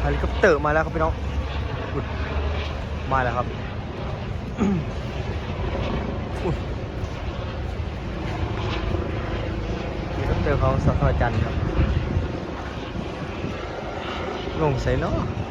เฮลิคอปเตอร์มาแล้วครับพี่น้องมาแล้วครับเฮลิคอปเตอร์ของสทจันทร์ครับลงใส่เนาะๆ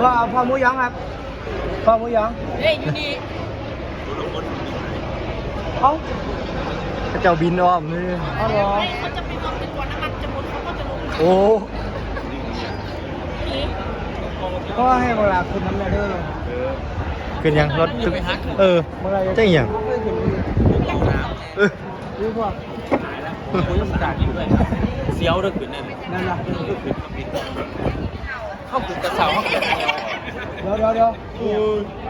พอพอหมูหยองครับพอหมูหยองเฮ้ยอยู่ดีเอ้าเจ้าบินอ้อมนี่เอาเหรอเขาจะไปมองเป็นตัวน้ำมันจะหมดเขาก็จะลงโอ้นี้ก็ให้เวลาคุณทำงานด้วยขึ้นยังรถตึกเออเจ๊งยังเออรู้ป่ะกูยังด่าอยู่ด้วยเสียวด้วยขึ้นนั่นนั่นล่ะ เข้าถึงกระเสาเข้าถึงเดี๋ยวเดี๋ยวเดี๋ยว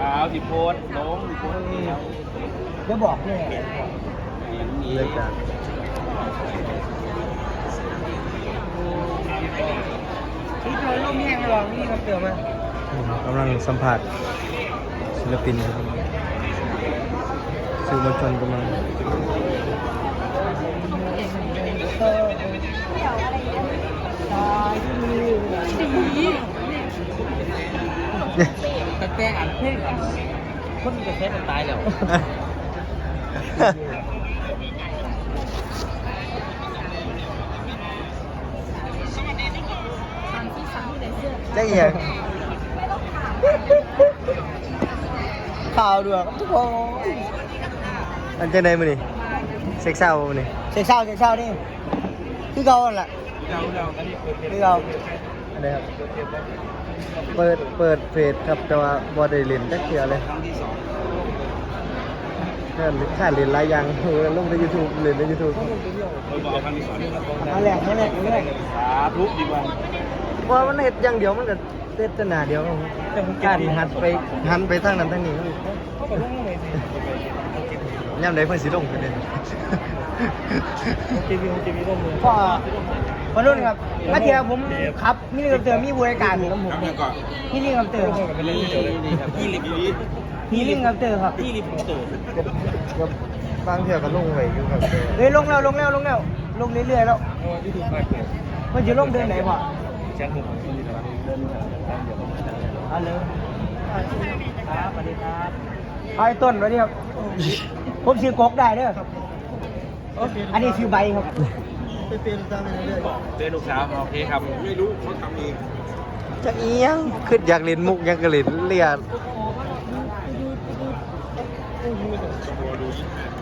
อ้าวสิโพสล้มสิโพสเดียวเดี๋ยวบอกแน่อย่างนี้เลยจ้ะที่เธอล่มแห้งหรอนี่ครับเตือนมากำลังสัมผัสศิลปินครับสื่อมวลชนกำลัง แต่แต่อ่านเพลงอะคนมีกระแสมันตายแล้วตอนที่ฟังที่ไหนเสื้อเจ๊เอียงข่าวด้วยทุกคนอันเจไหนมือนี่เซ็กซ์เศร้ามือนี่เซ็กซ์เศร้าเซ็กซ์เศร้านี่คือเก่าอันละ เราเราอันนี้เปิดเพลงคือเก่าอันไหนครับ เปิด เปิดเฟซครับ แต่ว่าบอได้เล่นจักเทื่อเลยครั้งที่สองแค่แค่เล่นหลายอย่างเออลงใน YouTube เล่นใน YouTube เออบอกครั้งที่สองอันแรกอันแรกอันแรกสาธุดีกว่าว่ามันเฮ็ดอย่างเดียวมันก็เฮ็ดแต่หน้าเดียวการหันไปหันไปทางนั้นทางนี้มันย่ำใดเพิ่นสิลงกันเด้พ่อ พอรุ่นครับเมื่อกี้ผมขับมินิคอปเตอร์มีบริการอยู่กับผมทำยังก่อนมินิคอปเตอร์พี่ลิฟต์มินิคอปเตอร์ครับพี่ลิฟต์เตอร์บางเทื่อก็ลงไว้อยู่ครับเฮ้ยลงแล้วลงแล้วลงแล้วลงเรื่อยๆแล้วที่ถูกไปเปิดมันจะลงเดินไหนพ่อแจ้งผมที่นี่นะครับเดินเอันเลยครับสวัสดีครับไอ้ต้นสวัสดีครับผมชื่อกกได้เด้อครับอันนี้ชื่อใบครับ ไปเปลี่ยนตามไปเรื่อยเดินลูกสาวโอเคครับ ไม่รู้เขาทำเองจะเอียงคืออยากเล่นมุกอยากเล่นเลียด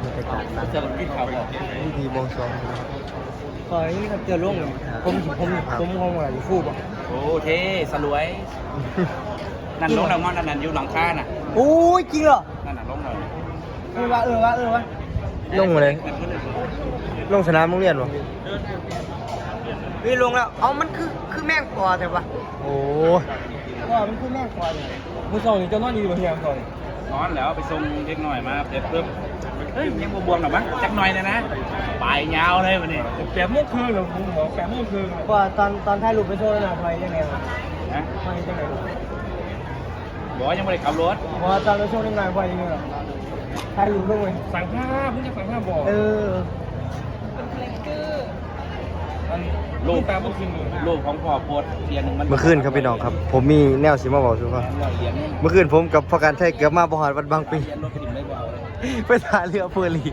บรรยากาศร้านจะกินข้าวบอกพิธีบวงสรวงขออย่างนี้ครับเจอลงผมผมผมคงอะไรอยู่คู่ป่ะโอ้เท่สลวย นั่นลงแล้วงอนนั่นนั่นอยู่หลังคาน่ะโอ้ยจริงเหรอนั่นน่ะลงหน่อยเออวะเออวะเออวะ ลงมาเลย ลงสนามโรงเรียนวะเฮ้ยลงแล้ว เอามันคือคือแม่งปอแต่ปะโอ้ว่ามันคือแม่งปอเนี่ยผู้สองนี่เจะนอนอยู่บนเตียงก่อนนอนแล้วไปส่งเล็กหน่อยมาเด็ดเพิ่มเฮ้ยยังบวมๆหรอมั้งจักหน่อยนะนะปลายยาวเลยวันนี้แปดโมงครึ่งเหรอผมบอกแปดโมงครึ่งว่าตอนตอนถ่ายรูปไปโชว์น่ะพลอยยังไงวะนะพลอยยังไงวะ บอกว่ายังไม่ได้ขับรถเพราะว่าตอนไปโชว์นี่ไงพลอยยังไงวะถ่ายรูปลงเลยสั่งผ้าเพิ่งจะสั่งผ้าบอกเออมันลูกแปดโมงครึ่งเลยลูกของพ่อโพสต์เทียนหนึ่งมันเมื่อคืนครับพี่น้องครับ ผมมีแนวสิมาบอกสุภาพร้อยเหรียญเมื่อคืนผมกับพอการไทยเกือบมาบหอดวัดบางปีเหรียญรถถิ่นไม่เบาเลยไปถ่ายเรือเฟอร์รี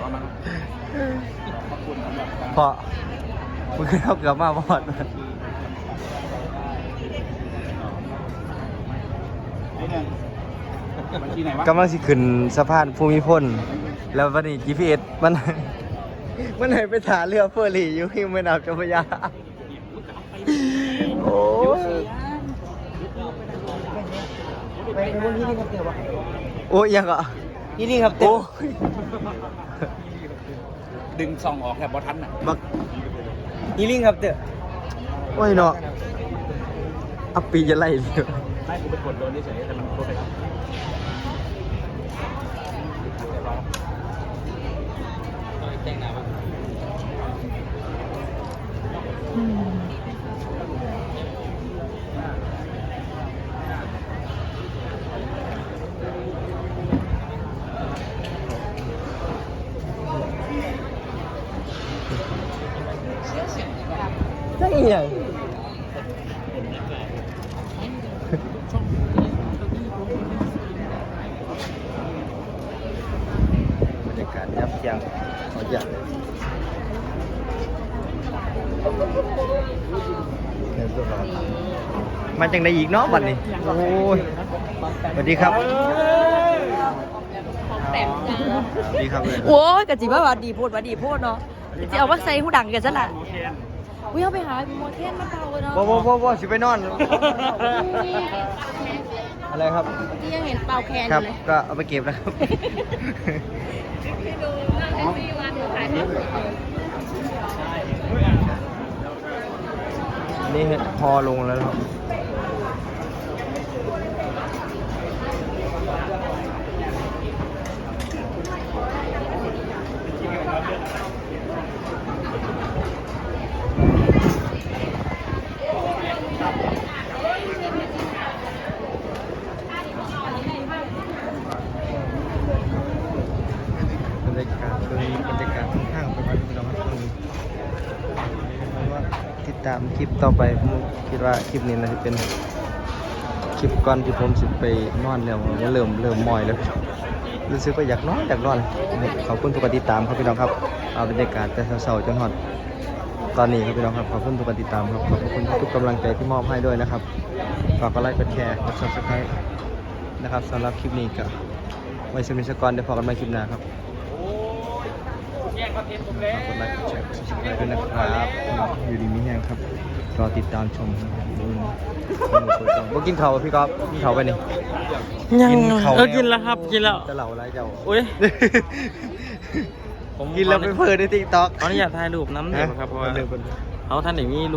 เอามาขอบคุณสำหรับการเพราะขมึงเอาเกือบมาบอด บัญชีไหนวะกำลังสิขึ้นสะพานภูมิพลแล้ววันนี้ GPS มัน มันไหนไปถาเรือเฟอร์รี่อยู่ที่แม่น้ำเจ้าพระยาโอ้ยไปไปบนที่นี่ครับเต๋อวะโอ้ยยังอะนี่นี่ครับเต๋อดึงซองออกแค่บอทันอะบักนี่ลิงครับเต๋อโอ้ยเนาะอัปปีจะไล่เลย ไม่กูไปกดโดนเฉยๆแต่มันโดนไปครับแจ้งหนาวะได้ยังบร รยากาศยับยั้งขอจัดมันจังได้อีกเนาะบัดนี้โอ้ยสวัสดีครับแต่งจ้าสวัสดีครับเลยโอ้ยกะจิว่าว่าดีโพดว่าดีโพดเนาะกะจิเอาว่าใส่หูดังกันซะละอุ้ยเอาไปหาโมเทนมาเป่าเนาะบ่บ่บ่บ่สิไปนอน อะไรครับเมื่อกี้ยังเห็นเป่าแคนคอรับยู่เลย ก็เอาไปเก็บนะครับให้ดูนั่งแท็กซี่วันหนูถ่ายให้ดูนี่พอลงแล้วครับ บรรยากาศตรงนี้บรรยากาศค่อนข้างไปไปน้องครับตรงนี้เพราะว่า ติดตามคลิปต่อไปผมคิดว่าคลิปนี้นะจะเป็นคลิปก่อนที่ผมสิไปนอนแล้วมันเริ่มเริ่มมอยแล้วรู้สึกว่าอยากนอนอยากนอนขอบคุณทุกการติดตามครับพี่น้องครับเอาบรรยากาศแต่เช้าๆจนฮอดตอนนี้ครับพี่น้องครับขอบคุณทุกการติดตามครับขอบคุณทุกกำลังใจที่มอบให้ด้วยนะครับฝากกดไลค์กดแชร์กด subscribe นะครับสำหรับคลิปนี้ก็ไว้สมิสกรเดี๋ยวพอกันใหม่คลิปหน้าครับ แย่งคอนเทนต์ผมแล้วกดไลค์กดแชร์กด subscribe ด้วยนะครับอยู่ดีมีแห้งครับ รอติดตามชมครับอืมบ่กินข้าวพี่ก๊อฟกินข้าวไปนี่ ยังกินข้าวเออกินแล้วครับกินแล้ว จะเหล่าอะไรเจ้าอุ้ยผมกินแล้วไปเพิ่นในติ๊กต็อก ขออนุญาตถ่ายรูปน้ำหนึ่งครับเพราะว่าเขาท่านไหนมีรูป